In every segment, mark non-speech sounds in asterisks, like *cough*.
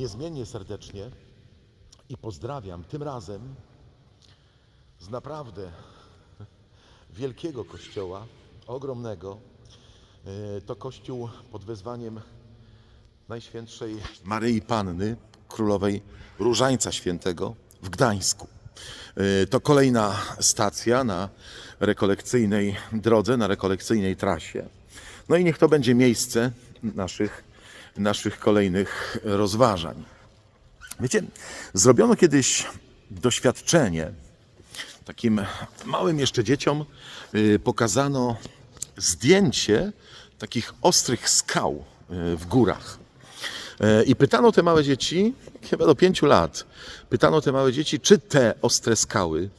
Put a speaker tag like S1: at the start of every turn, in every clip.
S1: niezmiennie serdecznie i pozdrawiam tym razem z naprawdę *laughs* wielkiego kościoła, ogromnego. E, To kościół pod wezwaniem Najświętszej Maryi Panny, Królowej Różańca Świętego w Gdańsku. E, To kolejna stacja na rekolekcyjnej drodze, na rekolekcyjnej trasie. No i niech to będzie miejsce naszych, naszych kolejnych rozważań. Wiecie, zrobiono kiedyś doświadczenie. Takim małym jeszcze dzieciom y, pokazano zdjęcie takich ostrych skał y, w górach. E, I pytano te małe dzieci, chyba do pięciu lat, pytano te małe dzieci, czy te ostre skały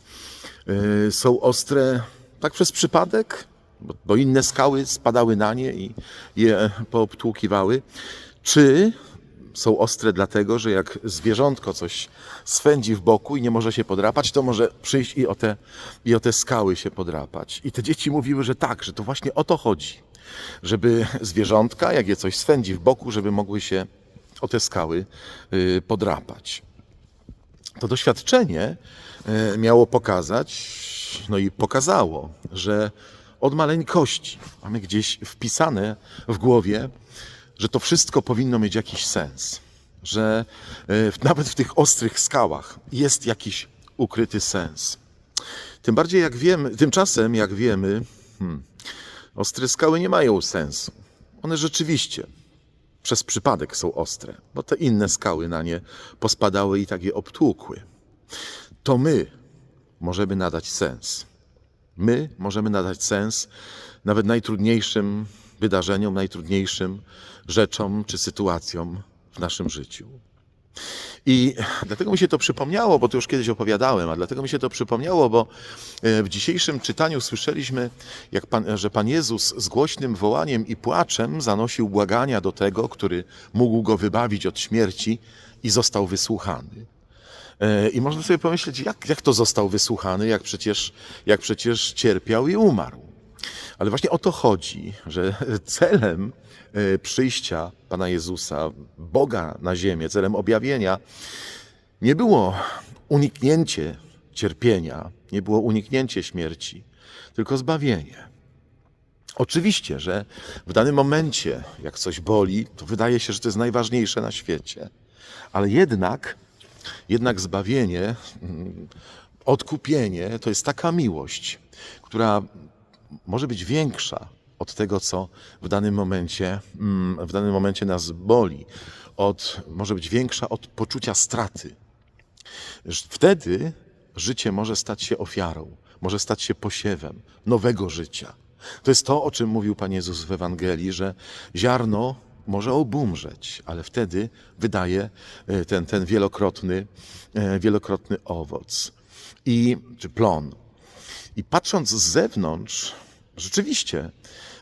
S1: y, są ostre tak przez przypadek, bo, bo inne skały spadały na nie i je poobtłukiwały, czy są ostre dlatego, że jak zwierzątko coś swędzi w boku i nie może się podrapać, to może przyjść i o te, i o te skały się podrapać. I te dzieci mówiły, że tak, że to właśnie o to chodzi. Żeby zwierzątka, jak je coś swędzi w boku, żeby mogły się o te skały y, podrapać. To doświadczenie e, miało pokazać, no i pokazało, że od maleńkości mamy gdzieś wpisane w głowie, że to wszystko powinno mieć jakiś sens. Że e, nawet w tych ostrych skałach jest jakiś ukryty sens. Tym bardziej jak wiemy, tymczasem jak wiemy, hmm, ostre skały nie mają sensu. One rzeczywiście przez przypadek są ostre, bo te inne skały na nie pospadały i tak je obtłukły. To my możemy nadać sens. My możemy nadać sens nawet najtrudniejszym wydarzeniom, najtrudniejszym rzeczom czy sytuacjom w naszym życiu. I dlatego mi się to przypomniało, bo to już kiedyś opowiadałem, a dlatego mi się to przypomniało, bo e, w dzisiejszym czytaniu słyszeliśmy, jak pan, że Pan Jezus z głośnym wołaniem i płaczem zanosił błagania do tego, który mógł go wybawić od śmierci i został wysłuchany. E, I można sobie pomyśleć, jak, jak to został wysłuchany, jak przecież, jak przecież cierpiał i umarł. Ale właśnie o to chodzi, że celem e, przyjścia Pana Jezusa, Boga na ziemię, celem objawienia nie było uniknięcie cierpienia, nie było uniknięcie śmierci, tylko zbawienie. Oczywiście, że w danym momencie, jak coś boli, to wydaje się, że to jest najważniejsze na świecie. Ale jednak, jednak zbawienie, mm, odkupienie to jest taka miłość, która może być większa od tego, co w danym momencie, mm, w danym momencie nas boli. Od, może być większa od poczucia straty. Wtedy życie może stać się ofiarą, może stać się posiewem nowego życia. To jest to, o czym mówił Pan Jezus w Ewangelii, że ziarno może obumrzeć, ale wtedy wydaje e, ten, ten wielokrotny, e, wielokrotny owoc i, czy plon. I patrząc z zewnątrz, rzeczywiście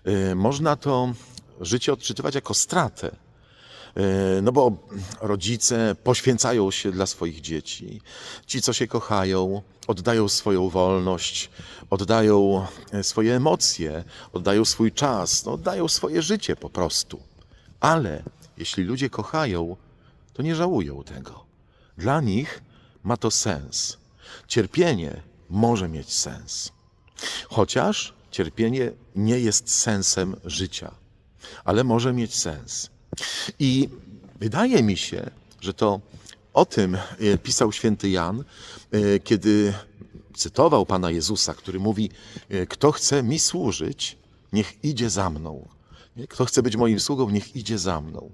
S1: y, można to życie odczytywać jako stratę. No bo rodzice poświęcają się dla swoich dzieci. Ci, co się kochają, oddają swoją wolność, oddają e, swoje emocje, oddają swój czas, no, oddają swoje życie po prostu. Ale jeśli ludzie kochają, to nie żałują tego. Dla nich ma to sens. Cierpienie może mieć sens. Chociaż cierpienie nie jest sensem życia, ale może mieć sens. I wydaje mi się, że to o tym e, pisał święty Jan, e, kiedy cytował Pana Jezusa, który mówi: e, Kto chce mi służyć, niech idzie za mną. Kto chce być moim sługą, niech idzie za mną.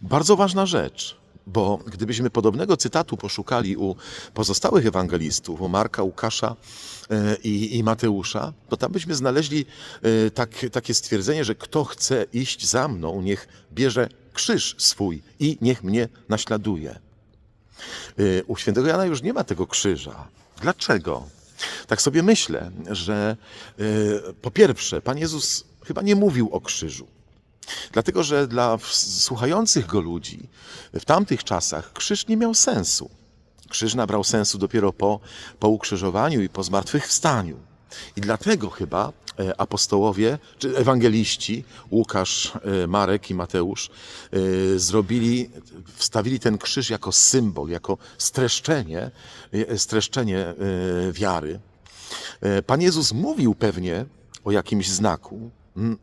S1: Bardzo ważna rzecz, bo gdybyśmy podobnego cytatu poszukali u pozostałych ewangelistów, u Marka, Łukasza e, i, i Mateusza, to tam byśmy znaleźli e, tak, takie stwierdzenie, że kto chce iść za mną, niech bierze krzyż swój i niech mnie naśladuje. E, U świętego Jana już nie ma tego krzyża. Dlaczego? Tak sobie myślę, że po pierwsze, Pan Jezus chyba nie mówił o krzyżu. Dlatego, że dla słuchających go ludzi w tamtych czasach krzyż nie miał sensu. Krzyż nabrał sensu dopiero po, po ukrzyżowaniu i po zmartwychwstaniu. I dlatego chyba e, apostołowie, czy ewangeliści, Łukasz, e, Marek i Mateusz, e, zrobili, wstawili ten krzyż jako symbol, jako streszczenie, streszczenie wiary. Pan Jezus mówił pewnie o jakimś znaku.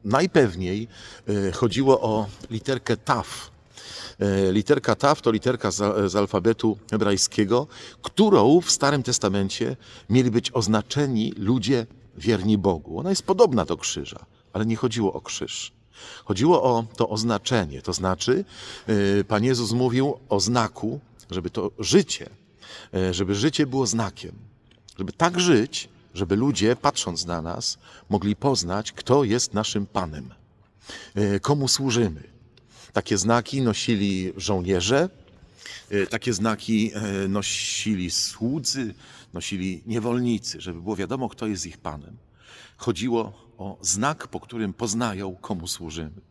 S1: Najpewniej e, chodziło o literkę Taf. E, Literka Taf to literka z, alfabetu hebrajskiego, którą w Starym Testamencie mieli być oznaczeni ludzie wierni Bogu. Ona jest podobna do krzyża, ale nie chodziło o krzyż. Chodziło o to oznaczenie, to znaczy e, Pan Jezus mówił o znaku, żeby to życie, żeby życie było znakiem, żeby tak żyć, żeby ludzie patrząc na nas mogli poznać, kto jest naszym Panem, e, komu służymy. Takie znaki nosili żołnierze, e, takie znaki e, nosili słudzy, nosili niewolnicy, żeby było wiadomo, kto jest ich panem. Chodziło o znak, po którym poznają, komu służymy.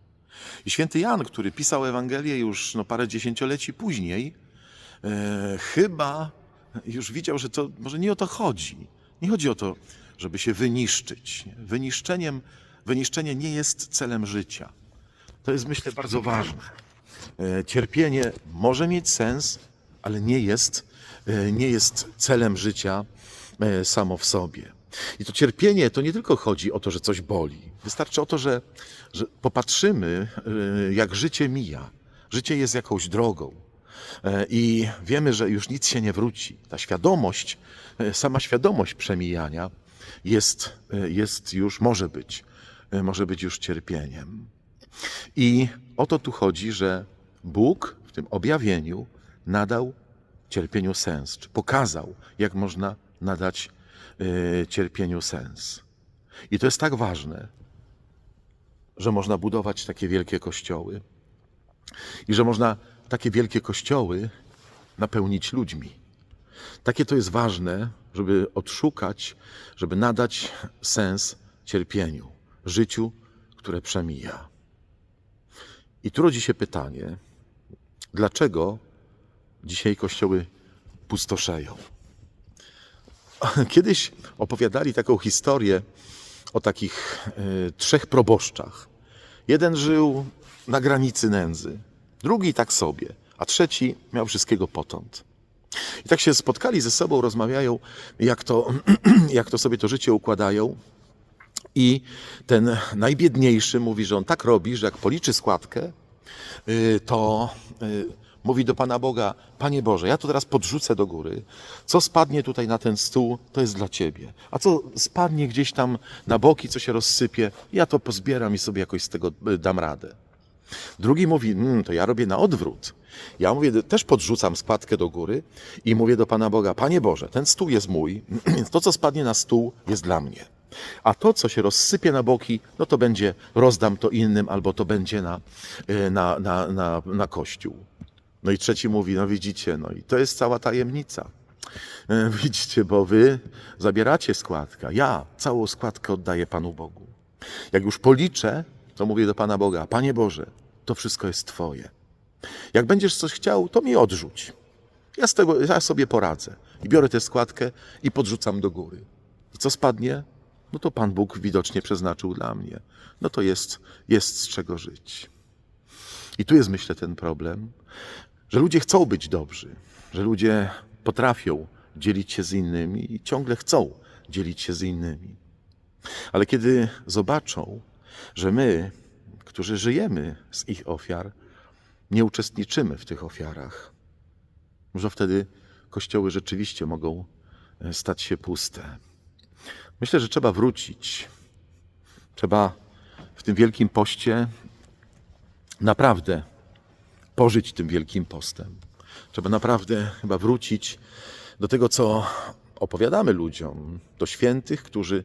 S1: I święty Jan, który pisał Ewangelię już no, parę dziesięcioleci później, e, chyba już widział, że to może nie o to chodzi. Nie chodzi o to, żeby się wyniszczyć. Wyniszczeniem, wyniszczenie nie jest celem życia. To jest, myślę, bardzo ważne. E, Cierpienie może mieć sens, ale nie jest, e, nie jest celem życia e, samo w sobie. I to cierpienie to nie tylko chodzi o to, że coś boli. Wystarczy o to, że, że popatrzymy, jak życie mija. Życie jest jakąś drogą. E, I wiemy, że już nic się nie wróci. Ta świadomość, e, sama świadomość przemijania jest, e, jest już, może być, może być już cierpieniem. I o to tu chodzi, że Bóg w tym objawieniu nadał cierpieniu sens, czy pokazał, jak można nadać cierpieniu sens. I to jest tak ważne, że można budować takie wielkie kościoły i że można takie wielkie kościoły napełnić ludźmi. Takie to jest ważne, żeby odszukać, żeby nadać sens cierpieniu, życiu, które przemija. I tu rodzi się pytanie, dlaczego dzisiaj kościoły pustoszeją? Kiedyś opowiadali taką historię o takich e, trzech proboszczach. Jeden żył na granicy nędzy, drugi tak sobie, a trzeci miał wszystkiego potąd. I tak się spotkali ze sobą, rozmawiają, jak to, *clears throat* jak to sobie to życie układają. I ten najbiedniejszy mówi, że on tak robi, że jak policzy składkę, y, to y, mówi do Pana Boga: Panie Boże, ja to teraz podrzucę do góry. Co spadnie tutaj na ten stół, to jest dla Ciebie. A co spadnie gdzieś tam na boki, co się rozsypie, ja to pozbieram i sobie jakoś z tego y, dam radę. Drugi mówi, mmm, to ja robię na odwrót. Ja mówię, też podrzucam składkę do góry i mówię do Pana Boga, Panie Boże, ten stół jest mój, *clears throat* więc to, co spadnie na stół, jest dla mnie. A to, co się rozsypie na boki, no to będzie, rozdam to innym, albo to będzie na, y, na, na, na, na kościół. No i trzeci mówi, no widzicie, no i to jest cała tajemnica. E, *laughs* Widzicie, bo wy zabieracie składkę. Ja całą składkę oddaję Panu Bogu. Jak już policzę, to mówię do Pana Boga, Panie Boże, to wszystko jest Twoje. Jak będziesz coś chciał, to mi odrzuć. Ja, z tego, ja sobie poradzę. I biorę tę składkę i podrzucam do góry. I co spadnie? No to Pan Bóg widocznie przeznaczył dla mnie. No to jest, jest z czego żyć. I tu jest, myślę, ten problem, że ludzie chcą być dobrzy, że ludzie potrafią dzielić się z innymi i ciągle chcą dzielić się z innymi. Ale kiedy zobaczą, że my, którzy żyjemy z ich ofiar, nie uczestniczymy w tych ofiarach, może wtedy kościoły rzeczywiście mogą e, stać się puste. Myślę, że trzeba wrócić. Trzeba w tym wielkim poście naprawdę pożyć tym wielkim postem. Trzeba naprawdę chyba wrócić do tego, co opowiadamy ludziom, do świętych, którzy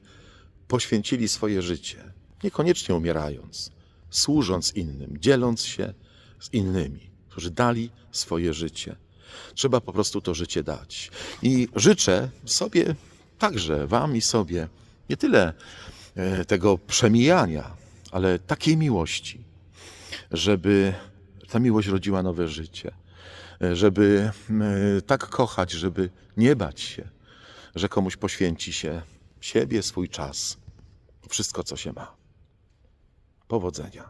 S1: poświęcili swoje życie, niekoniecznie umierając, służąc innym, dzieląc się z innymi, którzy dali swoje życie. Trzeba po prostu to życie dać. I życzę sobie, także Wam i sobie, nie tyle e, tego przemijania, ale takiej miłości, żeby ta miłość rodziła nowe życie, e, żeby e, tak kochać, żeby nie bać się, że komuś poświęci się siebie, swój czas. wszystko, co się ma. Powodzenia.